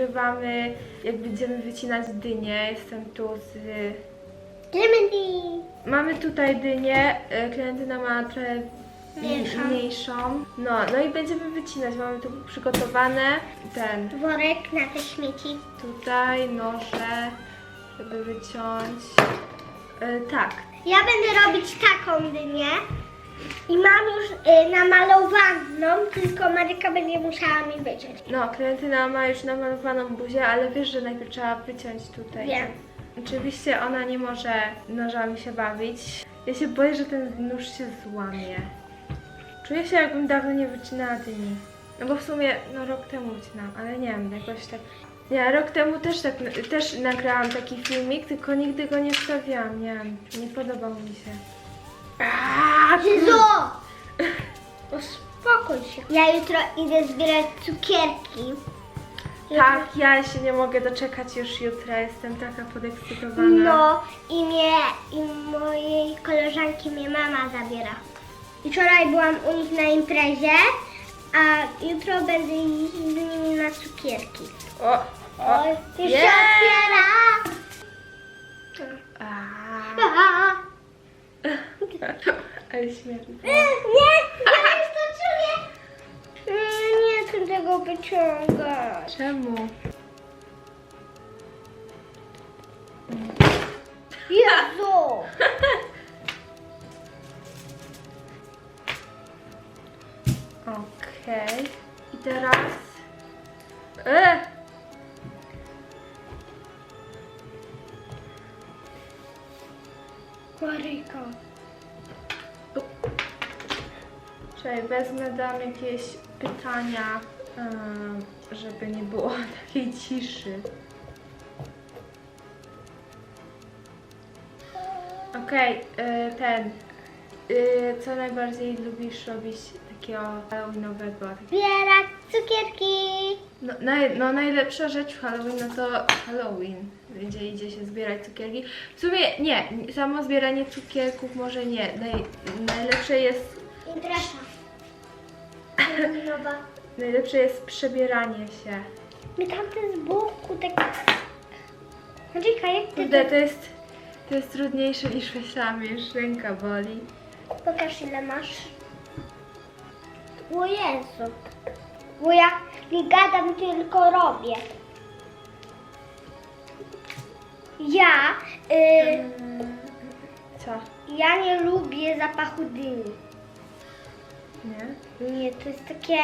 nagrywamy, jak będziemy wycinać dynię. Jestem tu z... Clementine. Mamy tutaj dynię, e, Klementyna ma trochę Mniejszą. mniejszą. No, no i będziemy wycinać. Mamy tu przygotowane ten Worek na te śmieci. tutaj noże, żeby wyciąć. E, tak, Ja będę robić taką dynię. I mam już y, namalowaną, tylko Maryka będzie musiała mi wyciąć. no, Klementyna ma już namalowaną buzię, ale wiesz, że najpierw trzeba wyciąć tutaj. Wiem. Oczywiście ona nie może nożami się bawić. Ja się boję, że ten nóż się złamie. Czuję się jakbym dawno nie wycinała dyni. No bo w sumie no rok temu wycinałam, ale nie wiem, jakoś tak. Ja rok temu też tak też nagrałam taki filmik, tylko nigdy go nie wstawiałam, nie wiem, nie podobał mi się. Jezu! Uspokój się. Ja jutro idę zbierać cukierki. Tak, ja się nie mogę doczekać już jutra, jestem taka podekscytowana. No i mnie, i mojej koleżanki mnie mama zabiera. I Wczoraj byłam u nich na imprezie, a jutro będę iść z nimi na cukierki. O, o, Oj, już się otwiera! Aaaa. A, Ale śmieszne. Nie, ja już to czuję! Nie, chcę tego wyciągać. Czemu? Jezu! Okej. I teraz... E! Maryka. Czekaj, wezmę, dam jakieś pytania, em, żeby nie było takiej ciszy. Okej, y, ten. Y, co najbardziej lubisz robić takiego halloweenowego? Zbierać cukierki. No, naj, no najlepsza rzecz w Halloween no to Halloween, gdzie idzie się zbierać cukierki. W sumie nie, samo zbieranie cukierków może nie. Naj, najlepsze jest Impreza. Nowa. najlepsze jest przebieranie się. My tamten z boku tak... Maryka, jak ty Kurde, to... jest to jest trudniejsze niż myślałam, już ręka boli. Pokaż ile masz. O Jezu. Bo ja nie gadam, tylko robię. Ja, y, Co? ja nie lubię zapachu dyni. Nie? Nie, to jest takie...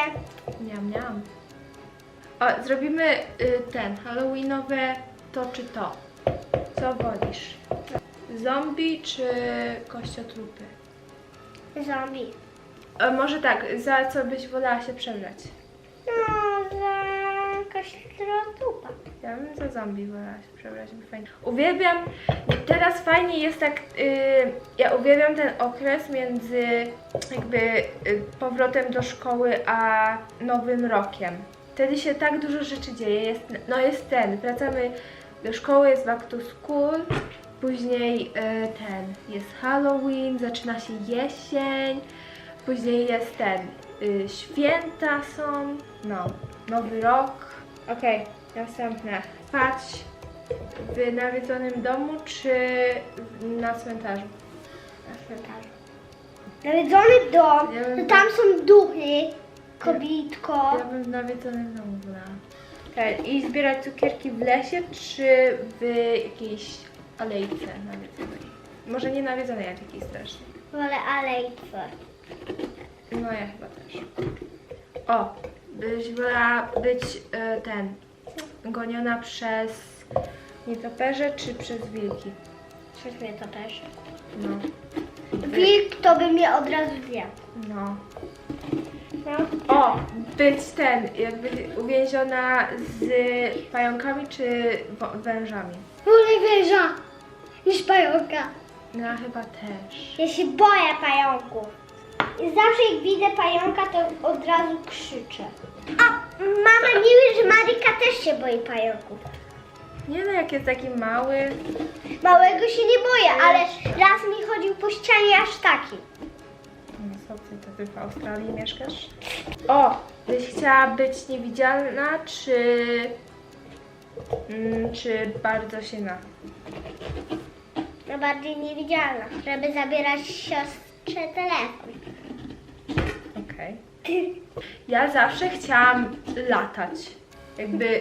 Miam, miam. O, zrobimy y, ten, halloweenowe to czy to. Co wolisz? Zombie czy kościotrupy? Zombie. A może tak, za co byś wolała się przebrać? Trupa. Ja bym za zombie wolała się fajnie. Uwielbiam, teraz fajnie jest tak, y, ja uwielbiam ten okres między jakby y, powrotem do szkoły a nowym rokiem. Wtedy się tak dużo rzeczy dzieje, jest, no jest ten, wracamy do szkoły, jest back to school, później y, ten, jest Halloween, zaczyna się jesień, później jest ten, y, święta są, no, nowy rok. Okej, następne. Spać w nawiedzonym domu czy w- na cmentarzu? Na cmentarzu. Nawiedzony dom, Ja bym- to tam są duchy, kobietko. Ja bym w nawiedzonym domu wolała. Tak, I zbierać cukierki w lesie czy w jakiejś alejce nawiedzonej? Może nie nawiedzonej, a takiej strasznej. Wolę alejce. No ja chyba też. O, wolała być e, ten, goniona przez nietoperze czy przez wilki? Przez mnie to też. No, Wilk to by mnie od razu zjadł. no. No. O, być ten, jakby uwięziona z pająkami czy wo- wężami? Wolę węża niż pająka. No chyba też. Ja się boję pająków. I zawsze jak widzę pająka, to od razu krzyczę. A mama wie, że Marika też się boi pająków. Nie no, jak jest taki mały. Małego się nie boję, ale raz mi chodził po ścianie aż taki. No co ty, to ty w Australii mieszkasz? O, byś chciała być niewidzialna czy Mm, czy bardzo silna? No bardziej niewidzialna, żeby zabierać siostrze telefon. Okej. Ja zawsze chciałam latać. Jakby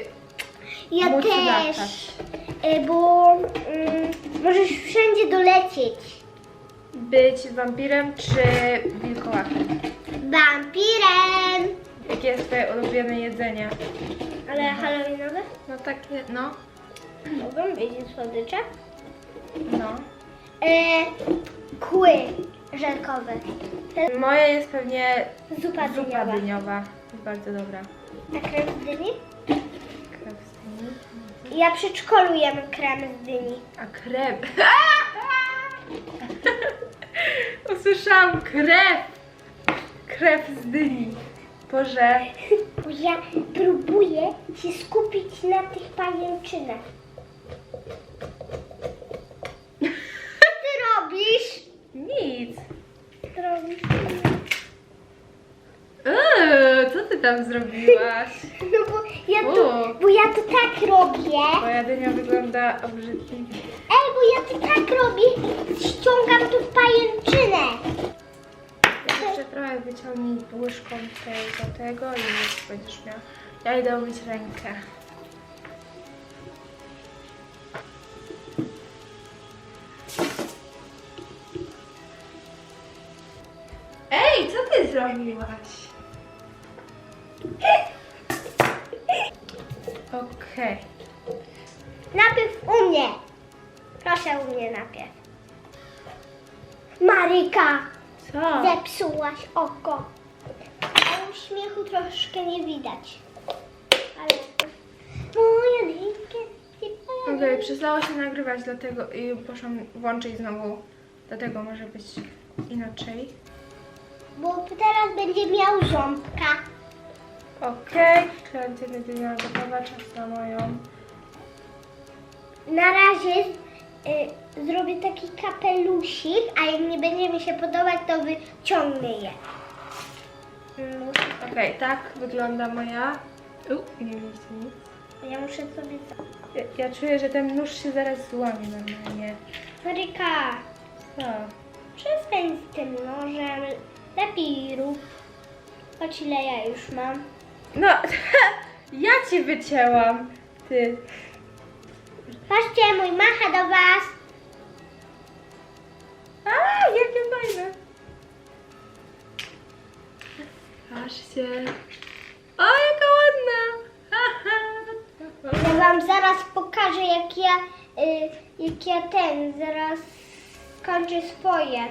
Ja móc też, latać. y, bo mm, możesz wszędzie dolecieć. Być wampirem czy wilkołakiem? Wampirem! Jakie jest twoje ulubione jedzenie? Ale halloweenowe? No takie, no. Mogą być słodycze. No. E, kły żelkowe. Moje jest pewnie Zupa zupa dyniowa. dyniowa. Jest bardzo dobra. A krem z dyni? Krew z dyni. Ja przy szkolu jem krem z dyni. A krew. Usłyszałam krew. Krew z dyni. Boże. Bo ja próbuję się skupić na tych pajęczynach. Co ty robisz? Nic. Co robisz? Eee, co ty tam zrobiłaś? No bo ja to, O. bo ja to tak robię. Moja dynia wygląda obrzydliwie. Ej, bo ja to tak robię. Ściągam tu pajęczynę. Jeszcze trochę wyciągnij łyżką tego, tego i już będziesz miała. Ja idę umyć rękę. Zrobiłaś? Okej. Najpierw u mnie. Proszę u mnie najpierw. Maryka, Co? zepsułaś oko. A uśmiechu troszkę nie widać. Ale... Moja drinkę. Okej, przestało się nagrywać, dlatego i poszłam włączyć znowu. Dlatego może być inaczej. Bo teraz będzie miał ząbka. Okej, kreatywny dynia gotowa, czas na moją. Na razie y, zrobię taki kapelusik, a jak nie będzie mi się podobać, to wyciągnę je. Mm, Okej, tak wygląda moja. U, nie widzicie nic. Ja muszę sobie... Ja, ja czuję, że ten nóż się zaraz złamie normalnie. Maryka, Co? przestań z tym nożem. Lepiej rób. Choć ile ja już mam. No, ja ci wycięłam. Ty. Patrzcie, mój macha do was. A, jakie fajne. Patrzcie. O, jaka ładna. Ja wam zaraz pokażę, jak ja, y, jak ja ten, zaraz skończę swoje.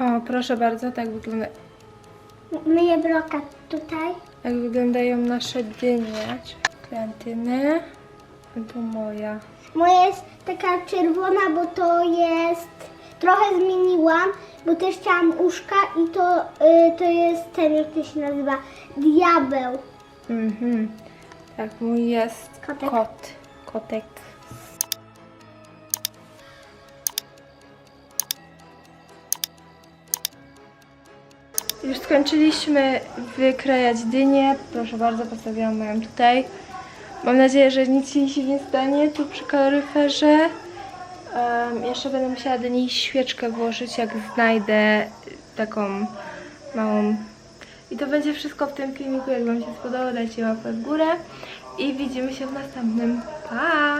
O, proszę bardzo, tak wygląda. Myję bloka tutaj. Jak wyglądają nasze dynie. Kleantyny. To moja. Moja jest taka czerwona, bo to jest. Trochę zmieniłam, bo też chciałam uszka i to, y, to jest ten, jak to się nazywa, diabeł. Mhm. Tak, mój jest Kotek. kot. Kotek. Już skończyliśmy wykrajać dynię. Proszę bardzo, postawiłam moją tutaj. Mam nadzieję, że nic się nie stanie tu przy kaloryferze. Em, jeszcze będę musiała do niej świeczkę włożyć, jak znajdę taką małą. I to będzie wszystko w tym filmiku. Jak Wam się spodobało, dajcie łapę w górę. I widzimy się w następnym. Pa!